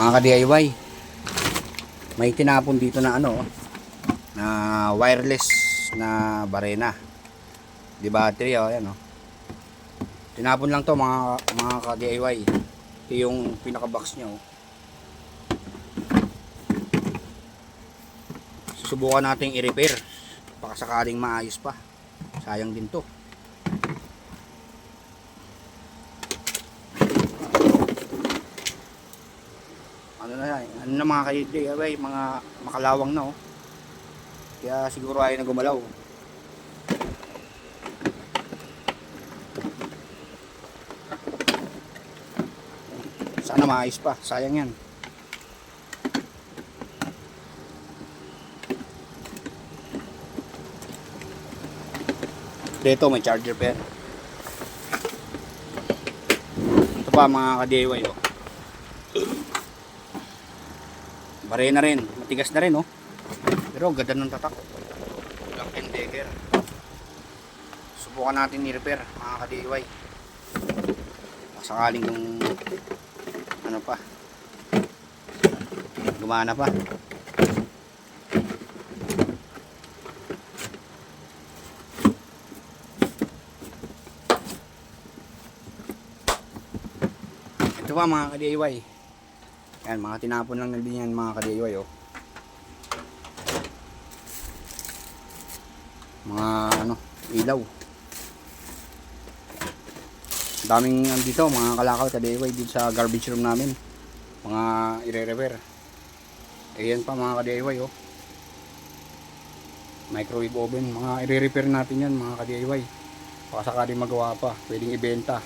mga ka-DIY may tinapon dito na ano na wireless na barena. Di battery oh yan oh. Tinapon lang to mga mga ka-DIY ito yung pinaka box niya oh. Susubukan nating i-repair. Baka sakaling maayos pa. Sayang din to ano na yan, ano na mga ka-DIY, mga makalawang na oh. Kaya siguro ayaw na gumalaw. Sana maayos pa, sayang yan. Dito may charger pa yan. Ito pa mga ka-DIY oh. Bare na rin, matigas na rin oh. Pero ganda ng tatak. Black and. Subukan natin i-repair mga ka-DIY. Sakaling kung ano pa. Gumana pa. Ito pa mga ka-DIY. Yan, mga tinapon lang na din yan mga ka-DIY oh. Mga ano, ilaw. Daming andito, mga kalakaw ka-DIY dito sa garbage room namin. Mga ire-repair. Ayan pa mga ka-DIY oh. Microwave oven, mga ire-repair natin yan mga ka-DIY. Baka sakaling magawa pa, pwedeng ibenta.